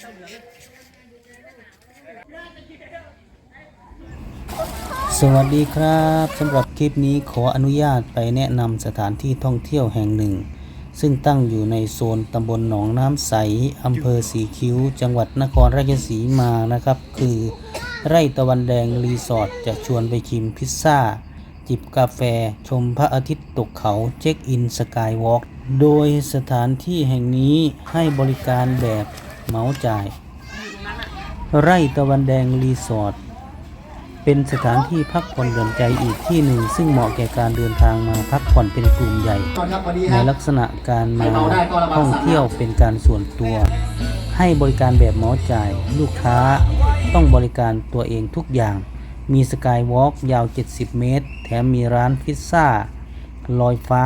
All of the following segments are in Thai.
สวัสดีครับสำหรับคลิปนี้ขออนุญาตไปแนะนำสถานที่ท่องเที่ยวแห่งหนึ่ง ซึ่งตั้งอยู่ในโซนตำบลหนองน้ำใสอำเภอสีคิ้ว จังหวัดนครราชสีมานะครับ คือไร่ตะวันแดงรีสอร์ทจะชวนไปชิมพิซซ่า จิบกาแฟ ชมพระอาทิตย์ตกเขาเช็คอินสกายวอล์กโดยสถานที่แห่งนี้ให้บริการแบบ เหมาจ่าย ไร่ตะวันแดงรีสอร์ทเป็นสถานที่พักผ่อนหย่อนใจอีกที่หนึ่ง ซึ่งเหมาะแก่การเดินทางมาพักผ่อนเป็นกลุ่มใหญ่ ในลักษณะการมาท่องเที่ยวเป็นการส่วนตัว ให้บริการแบบเหมาจ่าย ลูกค้าต้องบริการตัวเองทุกอย่าง มีสกายวอล์กยาว 70 เมตร แถมมีร้านพิซซ่าลอยฟ้า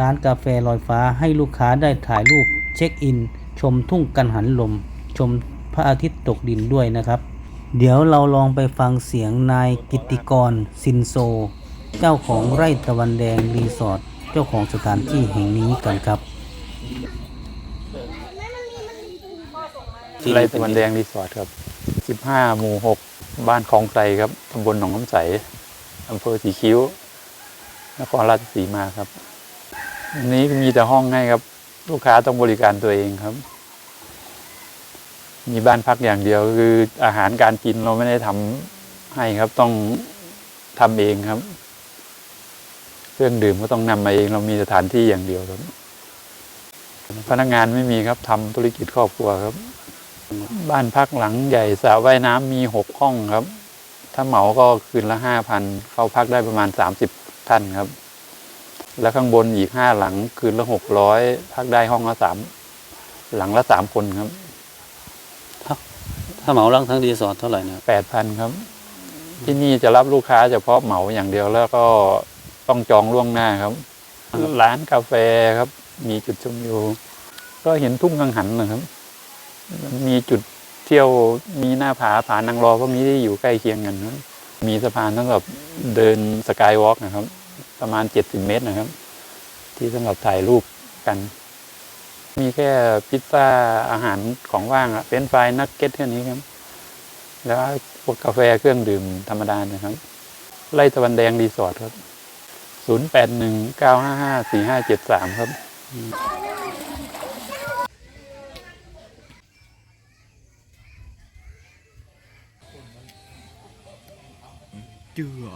ร้านกาแฟลอยฟ้าให้ลูกค้าได้ถ่ายรูปเช็คอิน ชมทุ่งกันหันลม ชมพระอาทิตย์ตกดินด้วยนะครับ เดี๋ยวเราลองไปฟังเสียงนายกิติกรซินโซ เจ้าของไร่ตะวันแดงรีสอร์ทเจ้าของสถานที่แห่งนี้กันครับไร่ตะวันแดงรีสอร์ทครับ 15 หมู่ 6 บ้านคลองไกรครับตำบลหนองน้ำใสอำเภอสีคิ้ว นครราชสีมาครับ อันนี้มีแต่ห้องให้ครับ ลูกค้าต้องบริการตัวเองครับ มีบ้านพักอย่างเดียวคืออาหารการกินเราไม่ได้ทำให้ครับต้องทำเองครับ เครื่องดื่มก็ต้องนำมาเอง เรามีสถานที่อย่างเดียวครับพนักงานไม่มีครับทำธุรกิจครอบครัวครับ บ้านพักหลังใหญ่สระว่ายน้ำมีหกห้องครับ ถ้าเหมาก็คืนละห้าพันเข้าพักได้ประมาณสามสิบท่านครับ แล้วข้างบนอีกห้าหลังคืนละหกร้อยพักได้ห้องละสามหลังละสามคนครับ ถ้าเหมาลังทั้งรีสอร์ทเท่าไหร่เนะแปดพันครับ ที่นี่จะรับลูกค้าเฉพาะเหมาอย่างเดียวแล้วก็ต้องจองล่วงหน้าครับ ร้านกาแฟครับ มีจุดชมวิวก็เห็นทุ่งกังหันนะครับ มีจุดเที่ยวมีหน้าผาผานางรอก็มีที่อยู่ใกล้เคียงกันนะมีสะพานสำหรับเดินสกายวอล์กนะครับ ประมาณเจ็ดสิบเมตรนะครับ ที่สำหรับถ่ายรูปกัน มีแค่พิซซ่าอาหารของว่างอะเป็นไฟนักเก็ตแค่นี้ครับ แล้วพวกกาแฟเครื่องดื่มธรรมดานะครับ ไล่ตะวันแดงรีสอร์ทครับศูนย์แปดหนึ่งเก้าห้าห้าสี่ห้าเจ็ดสามครับเจือ